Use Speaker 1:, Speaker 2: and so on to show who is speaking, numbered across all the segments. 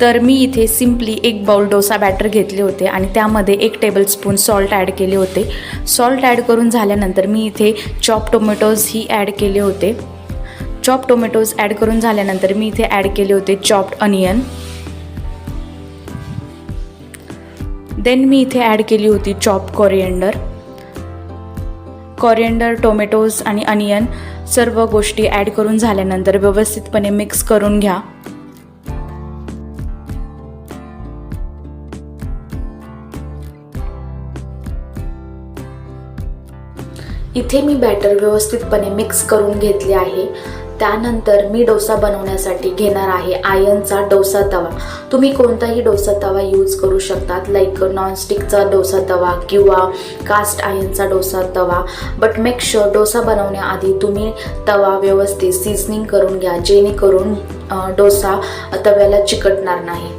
Speaker 1: तर मी इथे सिम्पली एक बाउल डोसा बॅटर घेतले होते आणि त्यामध्ये एक टेबलस्पून सॉल्ट ॲड केले होते. सॉल्ट ॲड करून झाल्यानंतर मी इथे चॉप टोमॅटोज ही ॲड केले होते. चॉप टोमॅटोज ॲड करून झाल्यानंतर मी इथे ॲड केले होते चॉप्ड अनियन देन मी इथे ॲड केली होती चॉप कॉरिएंडर कॉरिएंडर टोमॅटोज आणि अनियन सर्व गोष्टी ॲड करून झाल्यानंतर व्यवस्थितपणे मिक्स करून घ्या. इथे मी बॅटर व्यवस्थितपणे मिक्स करून घेतले आहे. त्यानंतर मी डोसा बनवण्यासाठी घेणार आहे आयनचा डोसा तवा. तुम्ही कोणताही डोसा तवा यूज करू शकतात लाईक नॉनस्टिकचा डोसा तवा किंवा कास्ट आयनचा डोसा तवा. बट मेक शुअर डोसा बनवण्याआधी तुम्ही तवा व्यवस्थित सीझनिंग करून घ्या जेणेकरून डोसा तव्याला चिकटणार नाही.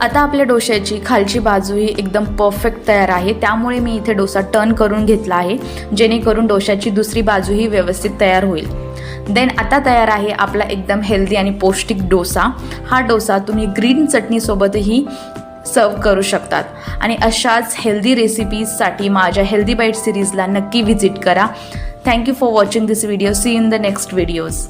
Speaker 1: आता आपल्या डोश्याची खालची बाजूही एकदम परफेक्ट तयार आहे. त्यामुळे मी इथे डोसा टर्न करून घेतला आहे जेणेकरून डोश्याची दुसरी बाजूही व्यवस्थित तयार होईल. देन आता तयार आहे आपला एकदम हेल्दी आणि पौष्टिक डोसा. हा डोसा तुम्ही ग्रीन चटणीसोबतही सर्व करू शकतात. आणि अशाच हेल्दी रेसिपीजसाठी माझ्या हेल्दी बाईट सिरीजला नक्की व्हिजिट करा. Thank you for watching this video see in the next videos